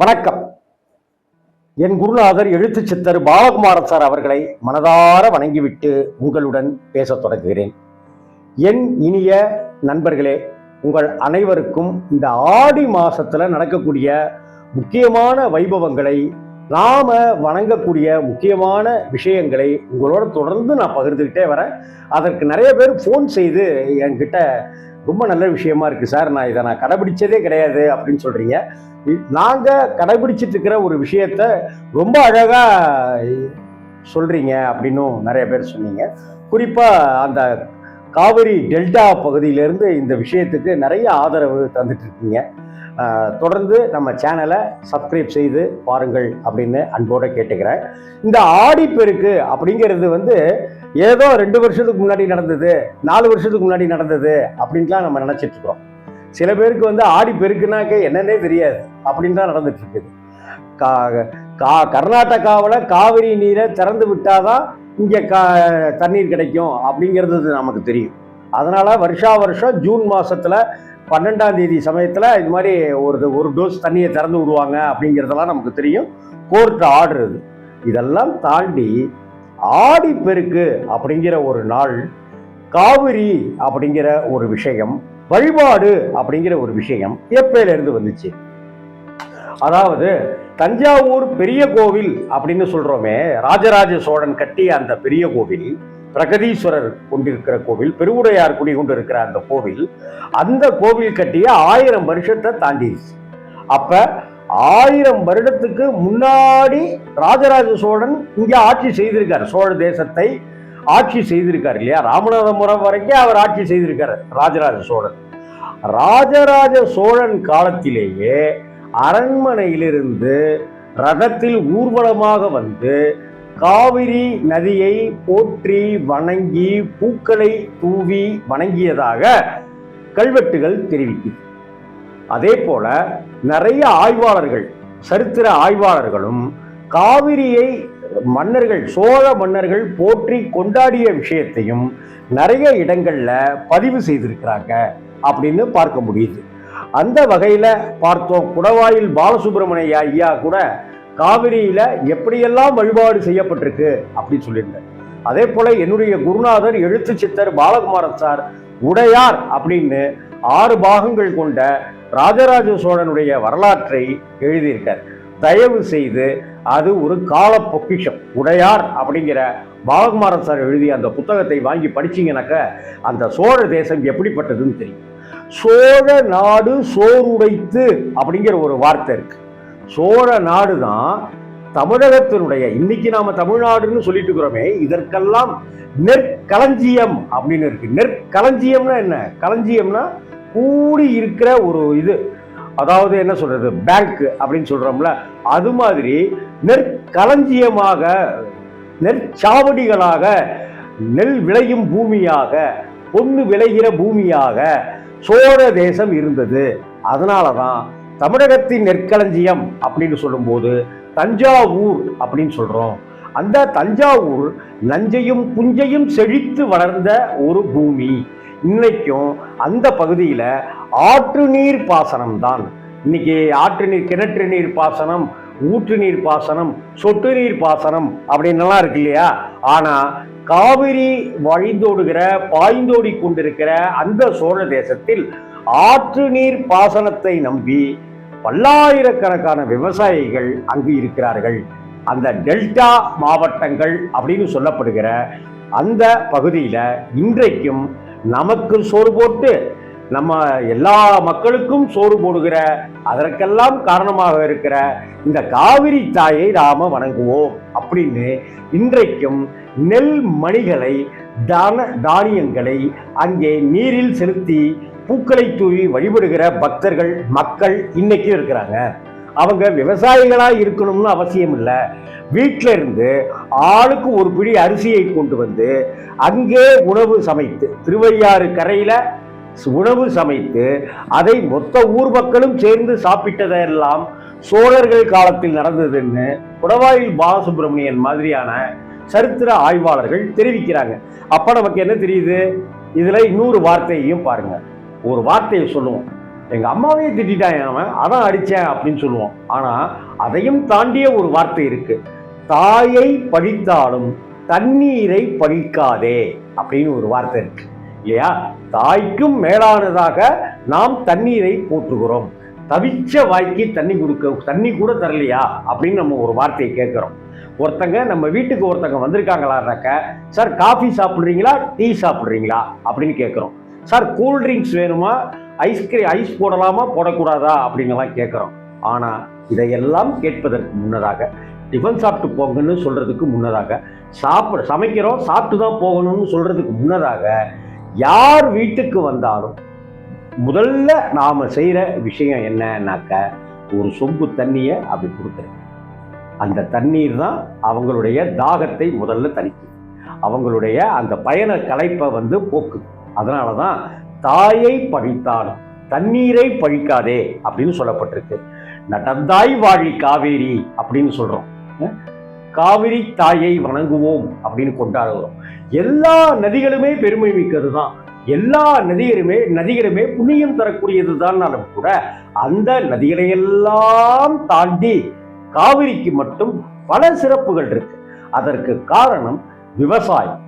வணக்கம். என் குருநாதர் எழுத்து சித்தர் பாலகுமாரன் சார் அவர்களை மனதார வணங்கிவிட்டு உங்களுடன் பேசத் தொடங்குகிறேன். என் இனிய நண்பர்களே உங்கள் அனைவருக்கும் இந்த ஆடி மாசத்துல நடக்கக்கூடிய முக்கியமான வைபவங்களை நாம வணங்கக்கூடிய முக்கியமான விஷயங்களை உங்களோட தொடர்ந்து நான் பகிர்ந்துக்கிட்டே வரேன். அதற்கு நிறைய பேர் ஃபோன் செய்து என்கிட்ட ரொம்ப நல்ல விஷயமா இருக்கு சார். நான் இதை நான் கடைபிடிச்சதே கிடையாது அப்படின்னு சொல்றீங்க. நாங்கள் கடைபிடிச்சிட்டு இருக்கிற ஒரு விஷயத்த ரொம்ப அழகா சொல்றீங்க அப்படின்னும் நிறைய பேர் சொன்னீங்க. குறிப்பா அந்த காவிரி டெல்டா பகுதியிலேருந்து இந்த விஷயத்துக்கு நிறைய ஆதரவு தந்துட்டு இருக்கீங்க. தொடர்ந்து நம்ம சேனலை சப்ஸ்கிரைப் செய்து பாருங்கள் அப்படின்னு அன்போடு கேட்டுக்கிறேன். இந்த ஆடிப்பெருக்கு அப்படிங்கிறது வந்து ஏதோ ரெண்டு வருஷத்துக்கு முன்னாடி நடந்தது நாலு வருஷத்துக்கு முன்னாடி நடந்தது அப்படின்லாம் நம்ம நினச்சிட்டு இருக்கோம். சில பேருக்கு வந்து ஆடி பெருக்குனாக்க என்னன்னே தெரியாது அப்படின்னு தான் நடந்துட்டு இருக்குது. கா கா கர்நாடகாவில் காவிரி நீரை திறந்து விட்டாதான் இங்கே கா தண்ணீர் கிடைக்கும் அப்படிங்கிறது நமக்கு தெரியும். அதனால் வருஷா வருஷம் ஜூன் மாதத்தில் பன்னெண்டாம் தேதி சமயத்தில் இது மாதிரி ஒரு ஒரு டோஸ் தண்ணியை திறந்து விடுவாங்க அப்படிங்கிறதெல்லாம் நமக்கு தெரியும். கோர்ட் ஆர்டர் இது. இதெல்லாம் தாண்டி ஆடி பெருக்கு அப்படிங்கிற ஒரு நாள் காவிரி அப்படிங்கிற ஒரு விஷயம் வழிபாடு அப்படிங்கிற ஒரு விஷயம் எப்பையிலேருந்து வந்துச்சு. அதாவது தஞ்சாவூர் பெரிய கோவில் அப்படின்னு சொல்றோமே ராஜராஜ சோழன் கட்டிய அந்த பெரிய கோவில் பிரகதீஸ்வரர் கொண்டிருக்கிற கோவில் பெருவுடையார் குடி கொண்டு இருக்கிற அந்த கோவில் அந்த கோவில் கட்டிய ஆயிரம் வருஷத்தை தாண்டிடுச்சு அப்போ ஆயிரம் வருடத்துக்கு முன்னாடி ராஜராஜ சோழன் இங்கே ஆட்சி செய்திருக்கார் சோழ தேசத்தை ஆட்சி செய்திருக்காரு இல்லையா? ராமநாதபுரம் வரைக்கும் அவர் ஆட்சி செய்திருக்கார் ராஜராஜ சோழன். ராஜராஜ சோழன் காலத்திலேயே அரண்மனையிலிருந்து ரதத்தில் ஊர்வலமாக வந்து காவிரி நதியை போற்றி வணங்கி பூக்களை தூவி வணங்கியதாக கல்வெட்டுகள் தெரிவிக்குது. அதே போல நிறைய ஆய்வாளர்கள் சரித்திர ஆய்வாளர்களும் காவிரியை மன்னர்கள் சோழ மன்னர்கள் போற்றி கொண்டாடிய விஷயத்தையும் நிறைய இடங்களில் பதிவு செய்திருக்கிறாங்க அப்படின்னு பார்க்க முடியுது. அந்த வகையில் பார்த்தோம் குடவாயில் பாலசுப்ரமணிய ஐயா கூட காவிரியில் எப்படியெல்லாம் வழிபாடு செய்யப்பட்டிருக்கு அப்படின்னு சொல்லியிருந்தார். அதே போல் என்னுடைய குருநாதர் எழுத்து சித்தர் பாலகுமாரன் சார் உடையார் அப்படின்னு ஆறு பாகங்கள் கொண்ட ராஜராஜ சோழனுடைய வரலாற்றை எழுதியிருக்கார். தயவு செய்து அது ஒரு கால பொக்கிஷம் உடையார் அப்படிங்கிற பாலகுமாரன் சார் எழுதிய அந்த புத்தகத்தை வாங்கி படிச்சிங்கனாக்க அந்த சோழ தேசம் எப்படிப்பட்டதுன்னு தெரியும். சோழ நாடு சோறுடைத்து அப்படிங்கிற ஒரு வார்த்தை இருக்கு. சோழ நாடு தான் தமிழகத்தினுடைய இன்னைக்கு நாம தமிழ்நாடுன்னு சொல்லிட்டு இருக்கிறோமே இதற்கெல்லாம் நெற்களஞ்சியம் அப்படின்னு இருக்கு. நெற்களஞ்சியம்னா என்ன? களஞ்சியம்னா கூடி இருக்கிற ஒரு இது. அதாவது என்ன சொல்றது? பேங்க் அப்படின்னு சொல்றோம்ல அது மாதிரி நெற்களஞ்சியமாக நெற்சாவடிகளாக நெல் விளையும் பூமியாக பொண்ணு விளைகிற பூமியாக சோழ தேசம் இருந்தது. அதனால தான் தமிழகத்தின் நெற்களஞ்சியம் அப்படின்னு சொல்லும்போது தஞ்சாவூர் அப்படின்னு சொல்கிறோம் அந்த தஞ்சாவூர் நஞ்சையும் புஞ்சையும் செழித்து வளர்ந்த ஒரு பூமி. இன்னைக்கும் அந்த பகுதியில் ஆற்று நீர் பாசனம் தான். இன்னைக்கு ஆற்று நீர் கிணற்று நீர் பாசனம் ஊற்று நீர் பாசனம் சொட்டு நீர் பாசனம் அப்படின்லாம் இருக்கு இல்லையா? ஆனால் காவிரி வழிந்தோடுகிற பாய்ந்தோடி கொண்டிருக்கிற அந்த சோழ தேசத்தில் ஆற்று நீர் பாசனத்தை நம்பி பல்லாயிரக்கணக்கான விவசாயிகள் அங்கு இருக்கிறார்கள். அந்த டெல்டா மாவட்டங்கள் அப்படின்னு சொல்லப்படுகிற அந்த பகுதியில் இன்றைக்கும் நமக்கு சோறு போட்டு நம்ம எல்லா மக்களுக்கும் சோறு போடுகிற அதற்கெல்லாம் காரணமாக இருக்கிற இந்த காவிரி தாயை நாம வணங்குவோம் அப்படின்னு இன்றைக்கும் நெல் மணிகளை தான தானியங்களை அங்கே நீரில் செலுத்தி பூக்களை தூவி வழிபடுகிற பக்தர்கள் மக்கள் இன்னைக்கும் இருக்கிறாங்க. அவங்க விவசாயிகளாக இருக்கணும்னு அவசியம் இல்லை. வீட்டில இருந்து ஆளுக்கு ஒரு பிடி அரிசியை கொண்டு வந்து அங்கே உணவு சமைத்து திருவையாறு கரையில் உணவு சமைத்து அதை மொத்த ஊர் மக்களும் சேர்ந்து சாப்பிட்டதெல்லாம் சோழர்கள் காலத்தில் நடந்ததுன்னு குடவாயில் பாலசுப்ரமணியன் மாதிரியான சரித்திர ஆய்வாளர்கள் தெரிவிக்கிறாங்க. அப்ப நமக்கு என்ன தெரியுது? இதுல இன்னொரு வார்த்தையையும் பாருங்க. ஒரு வார்த்தையை சொல்லுவோம். எங்கள் அம்மாவையே திட்டான் அவன் அதான் அடித்தேன் அப்படின்னு சொல்லுவோம். ஆனால் அதையும் தாண்டிய ஒரு வார்த்தை இருக்குது தாயை பழித்தாலும் தண்ணீரை பழிக்காதே அப்படின்னு ஒரு வார்த்தை இருக்கு. இல்லையா? தாய்க்கும் மேலானதாக நாம் தண்ணீரை போற்றுகிறோம். தவிச்ச வாய்க்கு தண்ணி கொடுக்க தண்ணி கூட தரலையா அப்படின்னு நம்ம ஒரு வார்த்தையை கேட்குறோம். ஒருத்தங்க நம்ம வீட்டுக்கு ஒருத்தங்க வந்திருக்காங்களான்னாக்க சார் காஃபி சாப்பிட்றீங்களா? டீ சாப்பிட்றீங்களா? அப்படின்னு கேட்குறோம். சார் கூல் ட்ரிங்க்ஸ் வேணுமா? ஐஸ்கிரீம் ஐஸ் போடலாமா? போடக்கூடாதா? அப்படின்னுலாம் கேட்குறோம். ஆனால் இதையெல்லாம் கேட்பதற்கு முன்னதாக டிஃபன் சாப்பிட்டு போங்கன்னு சொல்கிறதுக்கு முன்னதாக சாப்பிட சமைக்கிறோம் சாப்பிட்டு தான் போகணும்னு சொல்கிறதுக்கு முன்னதாக யார் வீட்டுக்கு வந்தாலும் முதல்ல நாம் செய்கிற விஷயம் என்னன்னாக்க ஒரு சொம்பு தண்ணியை அப்படி கொடுக்குறது அந்த தண்ணீர் தான் அவங்களுடைய தாகத்தை முதல்ல தணிக்கும். அவங்களுடைய அந்த பயண கலைப்பை வந்து போக்குது அதனால தான் தாயை பழித்தான் தண்ணீரை பழிக்காதே அப்படின்னு சொல்லப்பட்டிருக்கு. நடந்தாய் வாழி காவேரி அப்படின்னு சொல்கிறோம் காவிரி தாயை வணங்குவோம் அப்படின்னு கொண்டாடுகிறோம் எல்லா நதிகளுமே பெருமை மிக்கது தான் எல்லா நதிகளுமே நதிகளுமே புண்ணியம் தரக்கூடியது தான் கூட அந்த நதிகளையெல்லாம் தாண்டி காவிரிக்கு மட்டும் பல சிறப்புகள் இருக்கு. அதற்கு காரணம் விவசாயம்.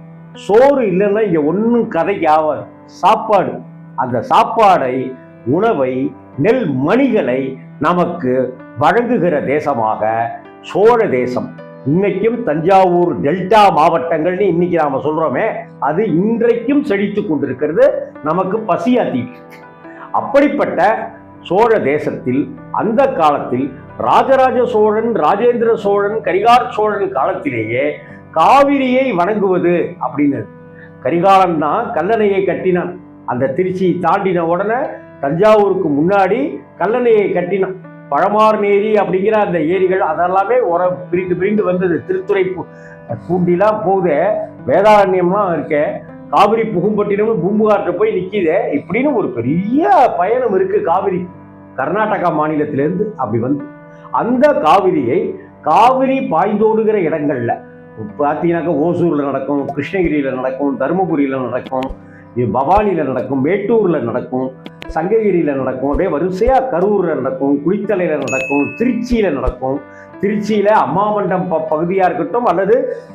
சோறு இல்லைன்னா இங்கே ஒன்றும் கதைக்கு ஆகாது சாப்பாடு. அந்த சாப்பாடை உணவை நெல் மணிகளை நமக்கு வழங்குகிற தேசமாக சோழ தேசம். இன்னைக்கும் தஞ்சாவூர் டெல்டா மாவட்டங்கள்னு இன்னைக்கு நாம சொல்றோமே அது இன்றைக்கும் செழித்து கொண்டிருக்கிறது நமக்கு பசியாத்தி. அப்படிப்பட்ட சோழ தேசத்தில் அந்த காலத்தில் ராஜராஜ சோழன் ராஜேந்திர சோழன் கரிகார் சோழன் காலத்திலேயே காவிரியை வணங்குவது அப்படின்னு கரிகாலன் தான் கல்லணையை கட்டினான். அந்த திருச்சியை தாண்டின உடனே தஞ்சாவூருக்கு முன்னாடி கல்லணையை கட்டினான். பழமார்நேரி அப்படிங்கிற அந்த ஏரிகள் அதெல்லாமே உர பிரிந்து பிரிந்து வந்தது. திருத்துறை பூண்டிலாம் போகுது வேதாரண்யம்லாம் இருக்கே காவிரி புகும்பட்டினமும் பூம்புகார்ட்ட போய் நிற்கிதே இப்படின்னு ஒரு பெரிய பயணம் இருக்கு காவிரி. கர்நாடகா மாநிலத்திலேருந்து அப்படி வந்து அந்த காவிரியை காவிரி பாய்ந்தோடுகிற இடங்கள்ல பார்த்தீங்கன்னாக்கா ஓசூரில் நடக்கும் கிருஷ்ணகிரியில் நடக்கும் தருமபுரியில் நடக்கும் இது நடக்கும் மேட்டூரில் நடக்கும் சங்ககிரியில் நடக்கும் அப்படியே வரிசையாக கரூரில் நடக்கும் குளித்தலையில் நடக்கும் திருச்சியில் நடக்கும். திருச்சியில் அம்மா மண்டம் ப பகுதியாக இருக்கட்டும் அல்லது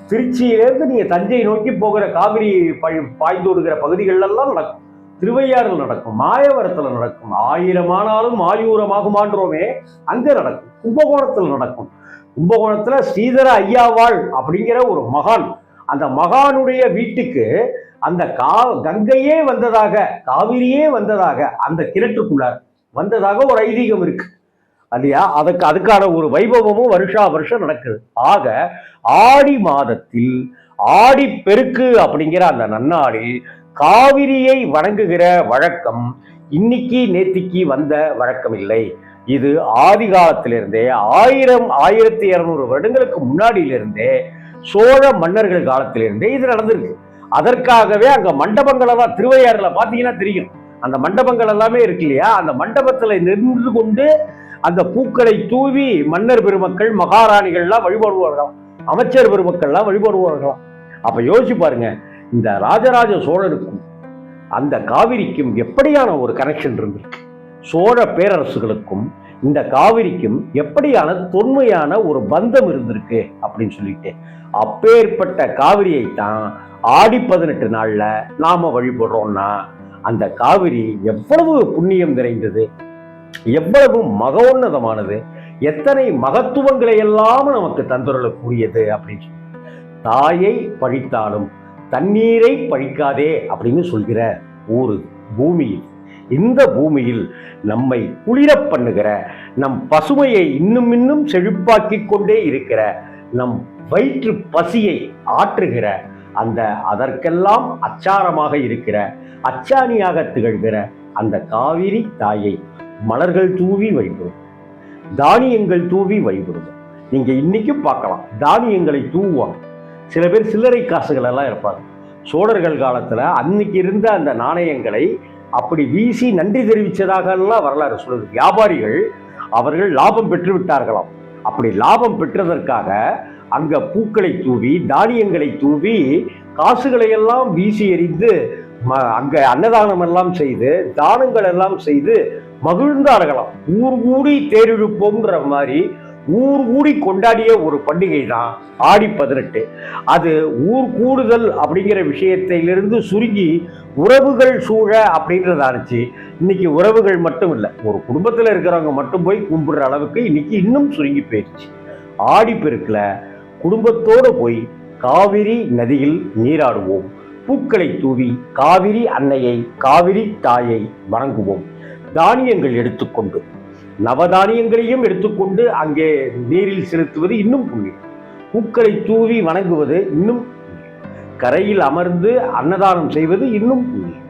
திருச்சியிலேருந்து நீங்கள் தஞ்சை நோக்கி போகிற காவிரி பழி பாய்ந்தோடுகிற பகுதிகளெல்லாம் நடக்கும். திருவையாறு நடக்கும் மாயவரத்தில் நடக்கும் ஆயிரம் ஆனாலும் ஆயூரமாகுமான்றோமே அங்கே நடக்கும் கும்பகோணத்தில் நடக்கும். கும்பகோணத்தில் ஸ்ரீதர ஐயாவாள் அப்படிங்கிற ஒரு மகான். அந்த மகானுடைய வீட்டுக்கு அந்த கா கங்கையே வந்ததாக காவிரியே வந்ததாக அந்த கிணற்றுக்குள்ளார். வந்ததாக ஒரு ஐதீகம் இருக்கு. இல்லையா? அதுக்கு அதுக்கான ஒரு வைபவமும் வருஷா வருஷம் நடக்குது. ஆக ஆடி மாதத்தில் ஆடி பெருக்கு அப்படிங்கிற அந்த நன்னாளில் காவிரியை வணங்குகிற வழக்கம் இன்னைக்கு நேத்திக்கு வந்த வழக்கம் இல்லை இது ஆதி காலத்திலிருந்தே ஆயிரம் ஆயிரத்தி இரநூறு வருடங்களுக்கு முன்னாடியிலிருந்தே சோழ மன்னர்கள் காலத்திலிருந்தே இது நடந்திருக்கு. அதற்காகவே அங்க மண்டபங்கள் எல்லாம் திருவையாறுல பாத்தீங்கன்னா தெரியும். அந்த மண்டபங்கள் எல்லாமே இருக்கு இல்லையா? அந்த மண்டபத்துல நின்று கொண்டு அந்த பூக்களை தூவி மன்னர் பெருமக்கள் மகாராணிகள்லாம் வழிபடுவார்களாம். அமைச்சர் பெருமக்கள்லாம் வழிபடுவார்களாம். அப்ப யோசிச்சு பாருங்க இந்த ராஜராஜ சோழனுக்கும் அந்த காவிரிக்கும் எப்படியான ஒரு கனெக்ஷன் இருந்திருக்கு? சோழ பேரரசுகளுக்கும் இந்த காவிரிக்கும் எப்படியான தொன்மையான ஒரு பந்தம் இருந்திருக்கு அப்படின்னு சொல்லிட்டு அப்பேற்பட்ட காவிரியை தான் ஆடி பதினெட்டு நாள்ல நாம வழிபடுறோம்னா அந்த காவிரி எவ்வளவு புண்ணியம் நிறைந்தது எவ்வளவு மகோன்னதமானது எத்தனை மகத்துவங்களை எல்லாம் நமக்கு தந்துரலக்கூடியது அப்படின்னு சொல்லி தாயை பழித்தாலும் தண்ணீரை பழிக்காதே அப்படின்னு சொல்கிற ஊர் பூமியில். இந்த பூமியில் நம்மை குளிரப் பண்ணுகிற நம் பசுமையை இன்னும் இன்னும் செழிப்பாக்கி கொண்டே இருக்கிற நம் வயிற்று பசியை ஆற்றுகிற அந்த அதற்கெல்லாம் அச்சாரமாக இருக்கிற அச்சாணியாக திகழ்கிற அந்த காவிரி தாயை மலர்கள் தூவி வழிபடும் தானியங்கள் தூவி வழிபடும் நீங்க இன்னைக்கும் பார்க்கலாம். தானியங்களை தூவுவாங்க. சில பேர் சில்லறை காசுகள் எல்லாம் இருப்பாங்க. சோழர்கள் காலத்துல அன்னைக்கு இருந்த அந்த நாணயங்களை அப்படி வீசி நன்றி தெரிவித்ததாக எல்லாம் வரலாறு சொல்லுது. வியாபாரிகள் அவர்கள் லாபம் பெற்று விட்டார்களாம் அப்படி லாபம் பெற்றதற்காக அங்க பூக்களை தூவி தானியங்களை தூவி காசுகளை எல்லாம் வீசி எறிந்து ம- அங்க அன்னதானம் எல்லாம் செய்து தானங்கள் எல்லாம் செய்து மகிழ்ந்தார்களாம். ஊர் கூடி தேரிழுப்போங்கிற மாதிரி ஊர் கூடி கொண்டாடிய ஒரு பண்டிகை தான் ஆடி பதினெட்டு. அது ஊர் கூடுதல் அப்படிங்கிற விஷயத்திலிருந்து சுருங்கி உறவுகள் சூழ அப்படின்றத ஆனிச்சு இன்னைக்கு உறவுகள் மட்டும் இல்லை ஒரு குடும்பத்தில் இருக்கிறவங்க மட்டும் போய் கும்பிடுற அளவுக்கு இன்னைக்கு இன்னும் சுருங்கி போயிடுச்சு ஆடி பெருக்கில் குடும்பத்தோடு போய் காவிரி நதியில் நீராடுவோம். பூக்களை தூவி காவிரி அன்னையை காவிரி தாயை வணங்குவோம். தானியங்கள் எடுத்துக்கொண்டு நவதானியங்களையும் எடுத்துக்கொண்டு அங்கே நீரில் செலுத்துவது இன்னும் புண்ணியம். பூக்களை தூவி வணங்குவது இன்னும் கரையில் அமர்ந்து அன்னதானம் செய்வது இன்னும் புண்ணியம்.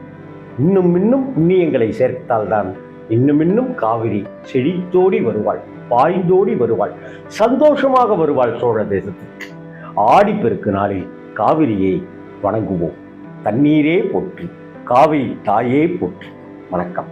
இன்னும் இன்னும் புண்ணியங்களை சேர்த்தால்தான் இன்னும் இன்னும் காவிரி செழித்தோடி வருவாள் பாய்ந்தோடி வருவாள் சந்தோஷமாக வருவாள் சோழ தேசத்துக்கு. ஆடிப்பெருக்கு நாளில் காவிரியை வணங்குவோம். தண்ணீரே போற்றி காவிரி தாயே போற்றி. வணக்கம்.